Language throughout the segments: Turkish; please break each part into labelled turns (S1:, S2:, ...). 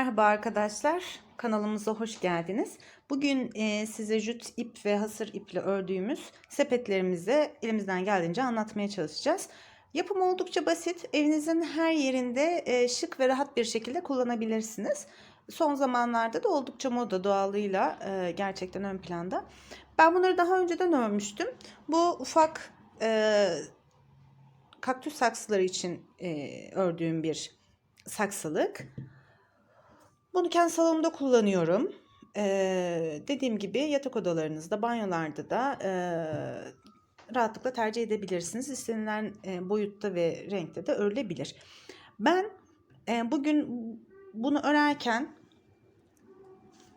S1: Merhaba arkadaşlar, kanalımıza hoş geldiniz. Bugün e, size jüt ip ve hasır iple ördüğümüz sepetlerimizi elimizden geldiğince anlatmaya çalışacağız. Yapım oldukça basit, evinizin her yerinde e, şık ve rahat bir şekilde kullanabilirsiniz. Son zamanlarda da oldukça moda doğalıyla e, gerçekten ön planda. Ben bunları daha önceden örmüştüm. Bu ufak e, kaktüs saksıları için e, ördüğüm bir saksılık. Bunu kendi salonumda kullanıyorum. Ee, dediğim gibi yatak odalarınızda, banyolarda da e, rahatlıkla tercih edebilirsiniz. İstenilen e, boyutta ve renkte de örülebilir. Ben e, bugün bunu örerken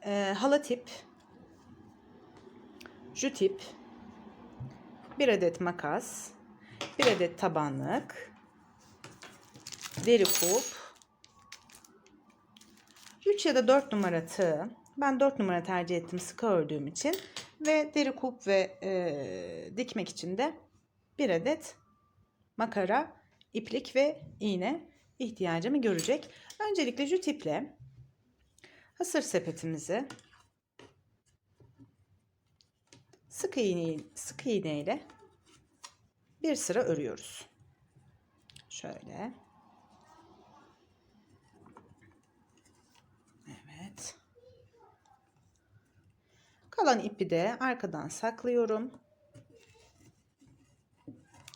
S1: e, hala tip, jü tip, bir adet makas, bir adet tabanlık, deri kup, 3 ya da 4 numara tığ. Ben 4 numara tercih ettim sıkı ördüğüm için. Ve deri kup ve e, dikmek için de bir adet makara, iplik ve iğne ihtiyacımı görecek. Öncelikle jüt iple hasır sepetimizi sık iğne, sık iğne ile bir sıra örüyoruz. Şöyle. Evet. Kalan ipi de arkadan saklıyorum.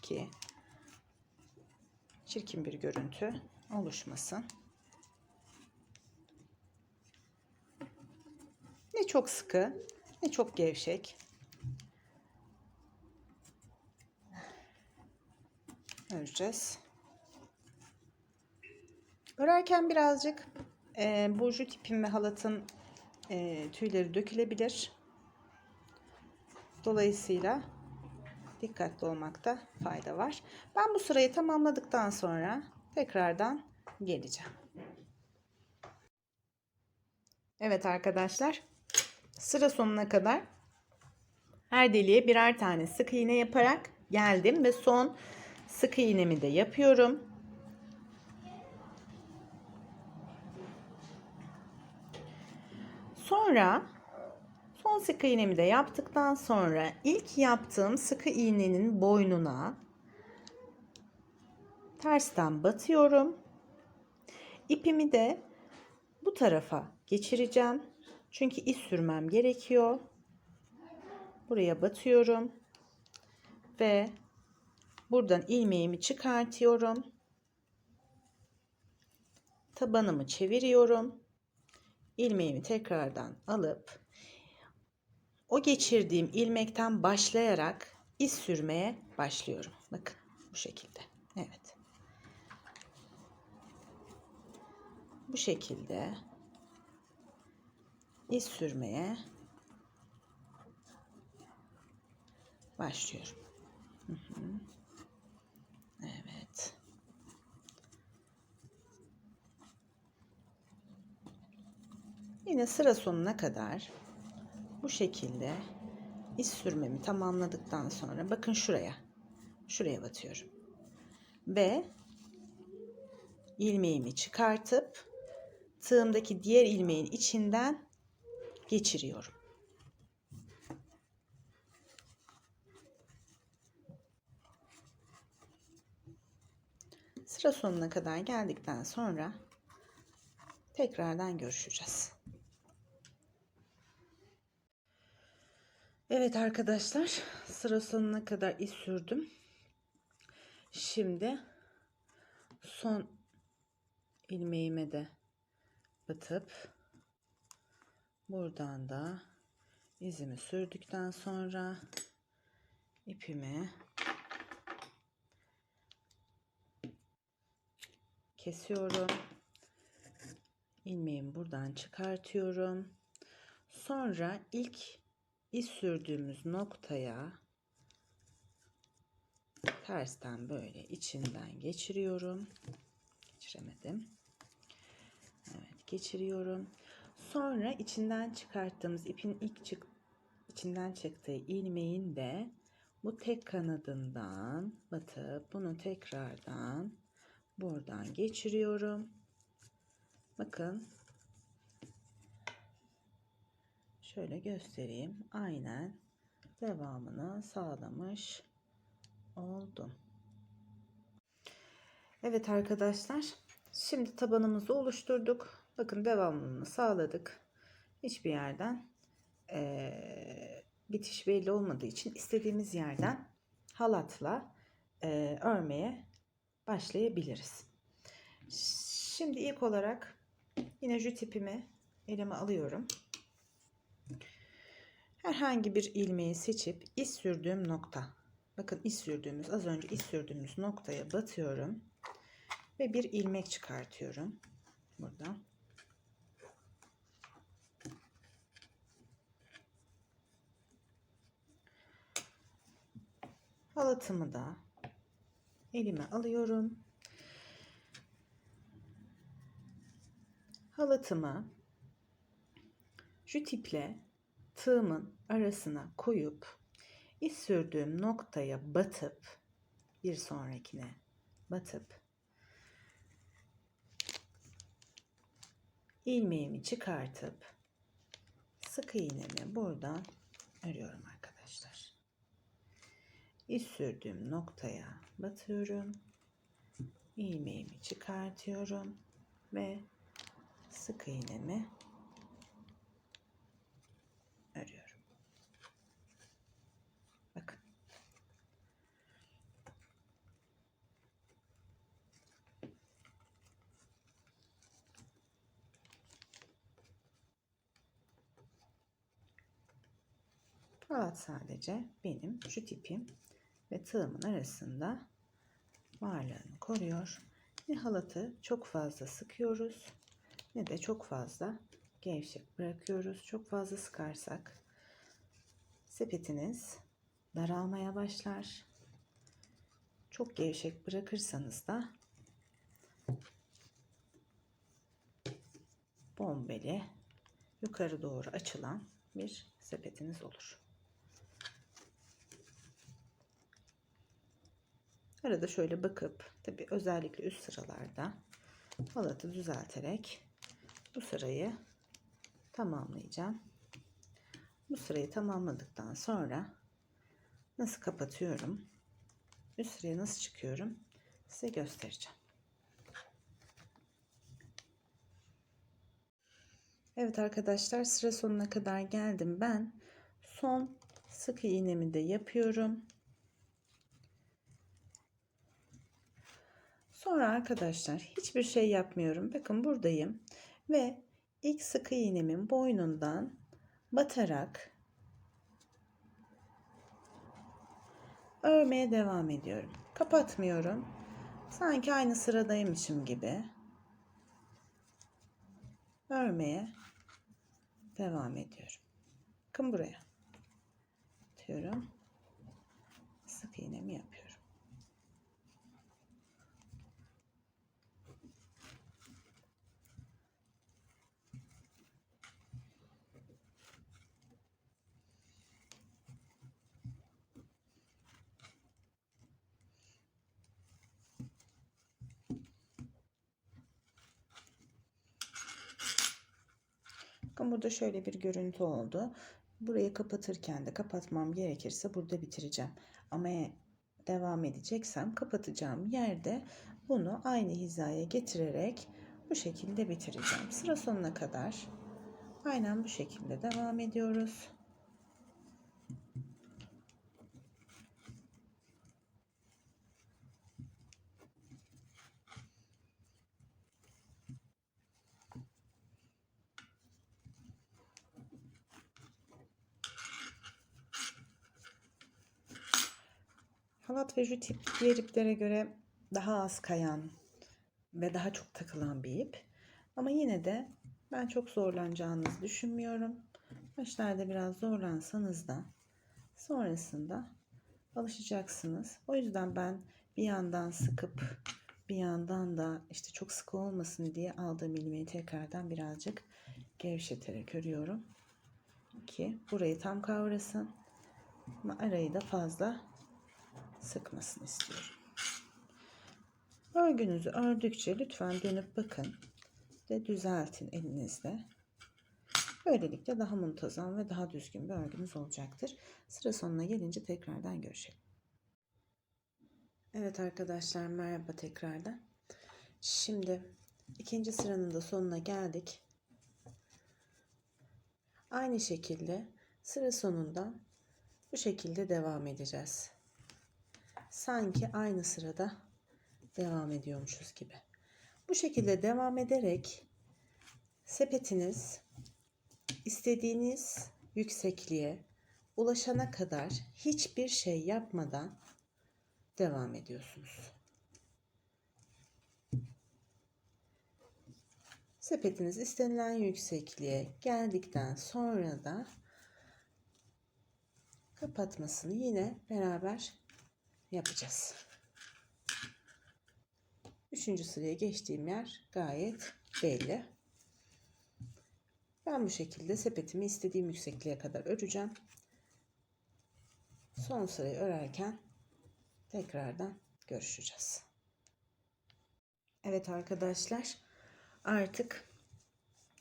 S1: Ki çirkin bir görüntü oluşmasın. Ne çok sıkı ne çok gevşek. Öreceğiz. Örerken birazcık e, burcu tipim ve halatın e, tüyleri dökülebilir. Dolayısıyla dikkatli olmakta fayda var. Ben bu sırayı tamamladıktan sonra tekrardan geleceğim. Evet arkadaşlar sıra sonuna kadar her deliğe birer tane sık iğne yaparak geldim ve son sık iğnemi de yapıyorum. Sonra son sık iğnemi de yaptıktan sonra ilk yaptığım sık iğnenin boynuna tersten batıyorum. İpimi de bu tarafa geçireceğim. Çünkü iz sürmem gerekiyor. Buraya batıyorum. Ve buradan ilmeğimi çıkartıyorum. Tabanımı çeviriyorum ilmeğimi tekrardan alıp o geçirdiğim ilmekten başlayarak iz sürmeye başlıyorum. Bakın bu şekilde. Evet. Bu şekilde iz sürmeye başlıyorum. Evet. Yine sıra sonuna kadar bu şekilde iz sürmemi tamamladıktan sonra bakın şuraya. Şuraya batıyorum. Ve ilmeğimi çıkartıp tığımdaki diğer ilmeğin içinden geçiriyorum. Sıra sonuna kadar geldikten sonra tekrardan görüşeceğiz. Evet arkadaşlar sıra sonuna kadar iz sürdüm. Şimdi son ilmeğime de batıp buradan da izimi sürdükten sonra ipimi kesiyorum. ilmeğimi buradan çıkartıyorum. Sonra ilk iz sürdüğümüz noktaya tersten böyle içinden geçiriyorum. Geçiremedim. Evet, geçiriyorum. Sonra içinden çıkarttığımız ipin ilk çık içinden çıktığı ilmeğin de bu tek kanadından batıp bunu tekrardan buradan geçiriyorum. Bakın şöyle göstereyim. Aynen devamını sağlamış oldum. Evet arkadaşlar. Şimdi tabanımızı oluşturduk. Bakın devamını sağladık. Hiçbir yerden eee, bitiş belli olmadığı için istediğimiz yerden halatla eee, örmeye başlayabiliriz. Şimdi ilk olarak yine jüt ipimi elime alıyorum. Herhangi bir ilmeği seçip iz sürdüğüm nokta. Bakın iz sürdüğümüz az önce iz sürdüğümüz noktaya batıyorum ve bir ilmek çıkartıyorum. Buradan. Halatımı da elime alıyorum. Halatımı jüt iple tığımın arasına koyup iz sürdüğüm noktaya batıp bir sonrakine batıp ilmeğimi çıkartıp sık iğnemi buradan örüyorum arkadaşlar. İz sürdüğüm noktaya batıyorum. ilmeğimi çıkartıyorum ve sık iğnemi örüyorum. Bakın. Halat sadece benim şu tipim ve tığımın arasında varlığını koruyor. Ne halatı çok fazla sıkıyoruz ne de çok fazla gevşek bırakıyoruz. Çok fazla sıkarsak sepetiniz daralmaya başlar. Çok gevşek bırakırsanız da bombeli yukarı doğru açılan bir sepetiniz olur. Arada şöyle bakıp tabi özellikle üst sıralarda halatı düzelterek bu sırayı tamamlayacağım. Bu sırayı tamamladıktan sonra nasıl kapatıyorum? Üst sıraya nasıl çıkıyorum? Size göstereceğim. Evet arkadaşlar sıra sonuna kadar geldim ben. Son sık iğnemi de yapıyorum. Sonra arkadaşlar hiçbir şey yapmıyorum. Bakın buradayım ve ilk sık iğnemin boynundan batarak örmeye devam ediyorum. Kapatmıyorum. Sanki aynı sıradaymışım gibi örmeye devam ediyorum. Bakın buraya. Atıyorum. Sık iğnemi yapıyorum. Bakın burada şöyle bir görüntü oldu. Burayı kapatırken de kapatmam gerekirse burada bitireceğim. Ama devam edeceksem kapatacağım yerde bunu aynı hizaya getirerek bu şekilde bitireceğim. Sıra sonuna kadar aynen bu şekilde devam ediyoruz. Halat ve jüt ip diğer iplere göre daha az kayan ve daha çok takılan bir ip. Ama yine de ben çok zorlanacağınızı düşünmüyorum. Başlarda biraz zorlansanız da sonrasında alışacaksınız. O yüzden ben bir yandan sıkıp bir yandan da işte çok sıkı olmasın diye aldığım ilmeği tekrardan birazcık gevşeterek örüyorum. Ki burayı tam kavrasın. Ama arayı da fazla sıkmasını istiyorum. Örgünüzü ördükçe lütfen dönüp bakın ve düzeltin elinizle. Böylelikle daha muntazam ve daha düzgün bir örgümüz olacaktır. Sıra sonuna gelince tekrardan görüşelim. Evet arkadaşlar merhaba tekrardan. Şimdi ikinci sıranın da sonuna geldik. Aynı şekilde sıra sonunda bu şekilde devam edeceğiz. Sanki aynı sırada devam ediyormuşuz gibi. Bu şekilde devam ederek sepetiniz istediğiniz yüksekliğe ulaşana kadar hiçbir şey yapmadan devam ediyorsunuz. Sepetiniz istenilen yüksekliğe geldikten sonra da kapatmasını yine beraber yapacağız. Üçüncü sıraya geçtiğim yer gayet belli. Ben bu şekilde sepetimi istediğim yüksekliğe kadar öreceğim. Son sırayı örerken tekrardan görüşeceğiz. Evet arkadaşlar artık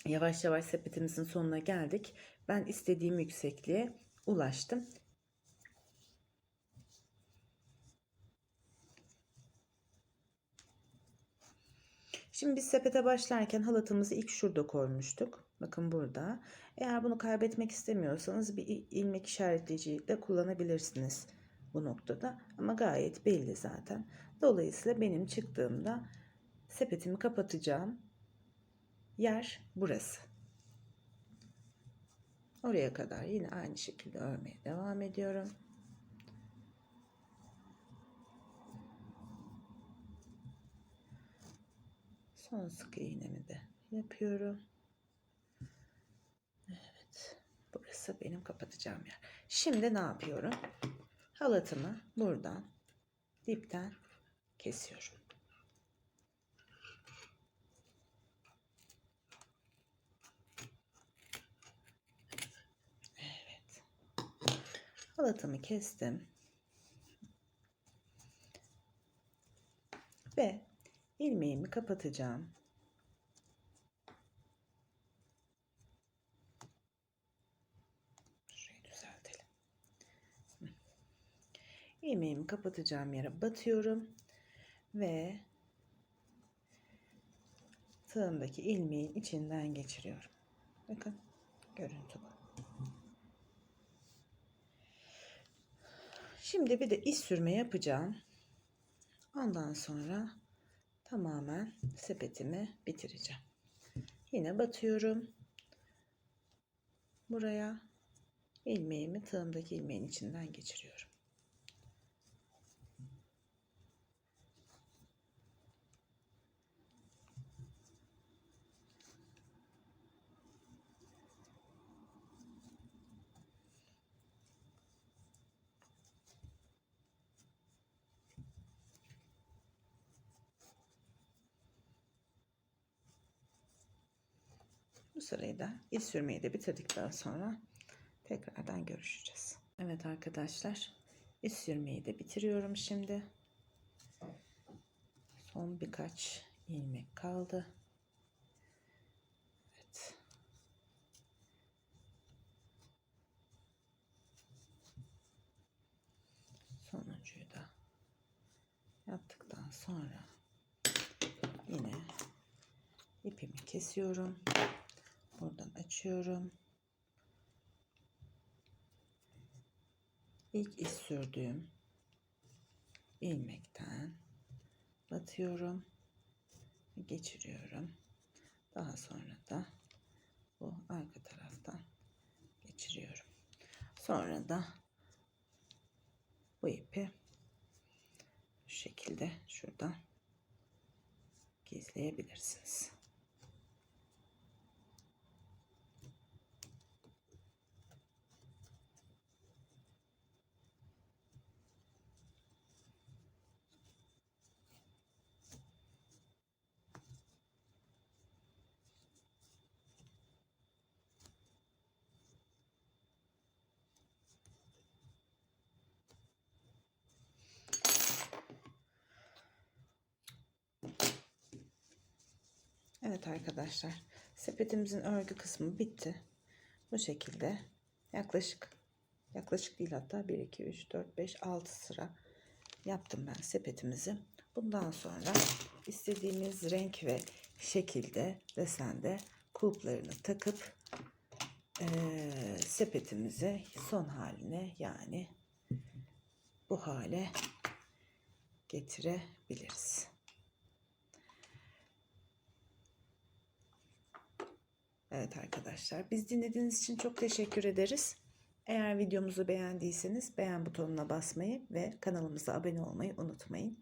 S1: yavaş yavaş sepetimizin sonuna geldik. Ben istediğim yüksekliğe ulaştım. Şimdi biz sepete başlarken halatımızı ilk şurada koymuştuk. Bakın burada. Eğer bunu kaybetmek istemiyorsanız bir ilmek işaretleyici de kullanabilirsiniz bu noktada. Ama gayet belli zaten. Dolayısıyla benim çıktığımda sepetimi kapatacağım yer burası. Oraya kadar yine aynı şekilde örmeye devam ediyorum. Son sık iğnemi de yapıyorum. Evet. Burası benim kapatacağım yer. Şimdi ne yapıyorum? Halatımı buradan dipten kesiyorum. Evet. Halatımı kestim. Ve ilmeğimi kapatacağım. Şurayı düzeltelim. İlmeğimi kapatacağım yere batıyorum ve tığımdaki ilmeğin içinden geçiriyorum. Bakın görüntü bu. Şimdi bir de iç sürme yapacağım. Ondan sonra tamamen sepetimi bitireceğim. Yine batıyorum. Buraya ilmeğimi tığımdaki ilmeğin içinden geçiriyorum. Bu sırayı da iç sürmeyi de bitirdikten sonra tekrardan görüşeceğiz. Evet arkadaşlar iç sürmeyi de bitiriyorum şimdi. Son birkaç ilmek kaldı. Evet. Da yaptıktan sonra yine ipimi kesiyorum. Buradan açıyorum. İlk iz sürdüğüm ilmekten batıyorum. Geçiriyorum. Daha sonra da bu arka taraftan geçiriyorum. Sonra da bu ipi şu şekilde şuradan gizleyebilirsiniz. Evet arkadaşlar sepetimizin örgü kısmı bitti. Bu şekilde yaklaşık yaklaşık değil hatta 1 2 3 4 5 6 sıra yaptım ben sepetimizi. Bundan sonra istediğimiz renk ve şekilde desende kulplarını takıp eee, sepetimize son haline yani bu hale getirebiliriz. Evet arkadaşlar biz dinlediğiniz için çok teşekkür ederiz. Eğer videomuzu beğendiyseniz beğen butonuna basmayı ve kanalımıza abone olmayı unutmayın.